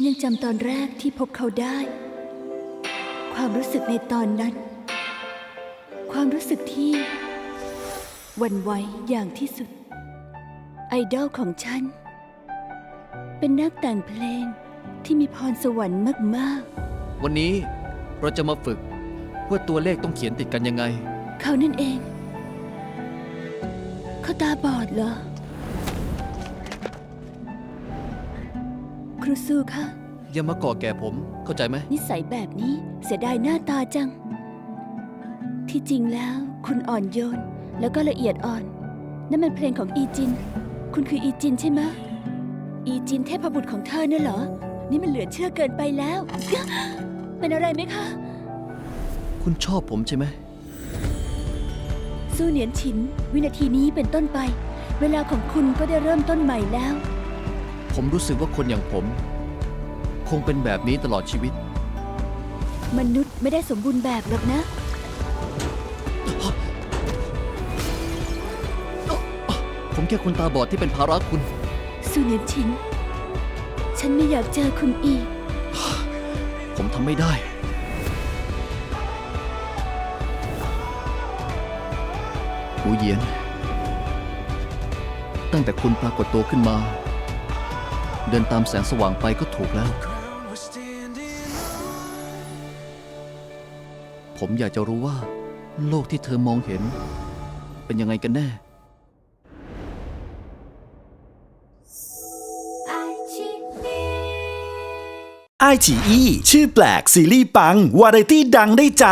ฉันยังจำตอนแรกที่พบเขาได้ ความรู้สึกในตอนนั้น ความรู้สึกที่หวันไหวอย่างที่สุด ไอดอลของฉัน เป็นนักแต่งเพลงที่มีพรสวรรค์มาก วันนี้เราจะมาฝึกว่าตัวเลขต้องเขียนติดกันยังไง ๆ เขานั่นเอง เขาตาบอดเหรอ รูซูคะอย่ามาก่อแก่ผมเข้าใจไหม นิสัยแบบนี้เสียดายหน้าตาจัง ที่จริงแล้วคุณอ่อนโยน แล้วก็ละเอียดอ่อน นั่นมันเพลงของอีจิน คุณคืออีจินใช่ไหมะอีจินเทพบุตรของเธอน่ะเหรอ นี่มันเหลือเชื่อเกินไปแล้ว เป็นอะไรไหมคะคุณชอบผมใช่ไหม สู้เหนียนฉิน วินาทีนี้เป็นต้นไป เวลาของคุณก็ได้เริ่มต้นใหม่แล้ว ผมรู้สึกว่าคนอย่างผม คงเป็นแบบนี้ตลอดชีวิต มนุษย์ไม่ได้สมบูรณ์แบบหรอกนะ ผมแค่คนตาบอดที่เป็นภาระคุณสู้เหนียนฉิน ฉันไม่อยากเจอคุณอีก ผมทำไม่ได้ หูเหยียน ตั้งแต่คุณปรากฏตัวขึ้นมา เดินตามแสงสว่างไปก็ถูกแล้ว ผมอยากจะรู้ว่า โลกที่เธอมองเห็น เป็นยังไงกันแน่ ไอฉีอีชื่อแปลกซีรีส์ปัง วาไรตี้ดังได้ใจ